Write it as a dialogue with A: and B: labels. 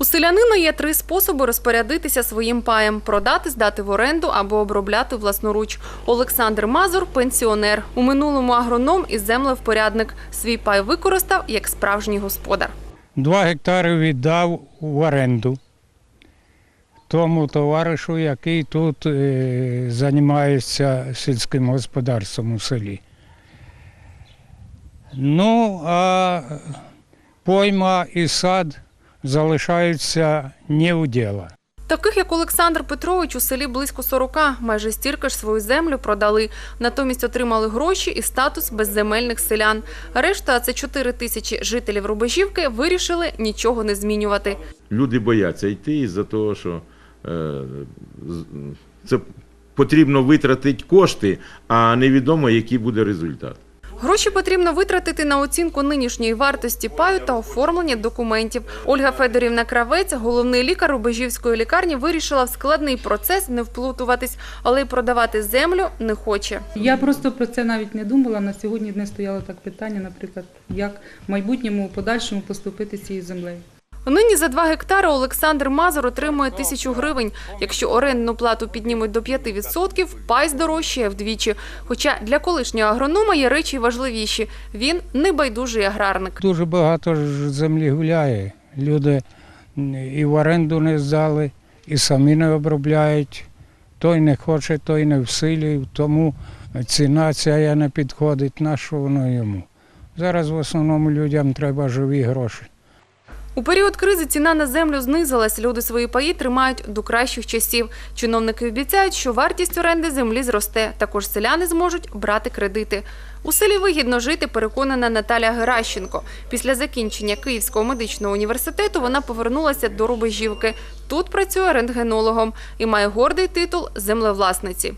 A: У селянина є три способи розпорядитися своїм паєм: продати, здати в оренду або обробляти власноруч. Олександр Мазур пенсіонер. У минулому агроном і землевпорядник. Свій пай використав як справжній господар.
B: Два гектари віддав в оренду тому товаришу, який тут е, займається сільським господарством у селі. Ну, а пойма і сад залишаються не у діла.
A: Таких як Олександр Петрович у селі близько 40, майже стільки ж свою землю продали. Натомість отримали гроші і статус безземельних селян. Решта, це 4 тисячі жителів Рубежівки, вирішили нічого не змінювати.
C: Люди бояться йти із-за того, що е, це потрібно витратити кошти, а невідомо, який буде результат.
A: Гроші потрібно витратити на оцінку нинішньої вартості паю та оформлення документів. Ольга Федорівна Кравець, головний лікар Рубежівської лікарні, вирішила в складний процес не вплутуватись, але й продавати землю не хоче.
D: Я просто про це навіть не думала. На сьогодні не стояло так питання, наприклад, як в майбутньому подальшому поступити з цією землею.
A: Нині за 2 гектари Олександр Мазур отримує тисячу гривень. Якщо орендну плату піднімуть до 5%, пай здорожчає вдвічі. Хоча для колишнього агронома є речі важливіші. Він небайдужий аграрник.
B: Дуже багато землі гуляє. Люди і в оренду не здали, і самі не обробляють. Той не хоче, той не в силі, тому ціна ця не підходить, на що воно йому. Зараз в основному людям треба живі гроші.
A: У період кризи ціна на землю знизилась. Люди свої паї тримають до кращих часів. Чиновники обіцяють, що вартість оренди землі зросте. Також селяни зможуть брати кредити. У селі вигідно жити, переконана Наталя Геращенко. Після закінчення Київського медичного університету вона повернулася до Рубежівки. Тут працює рентгенологом і має гордий титул землевласниці.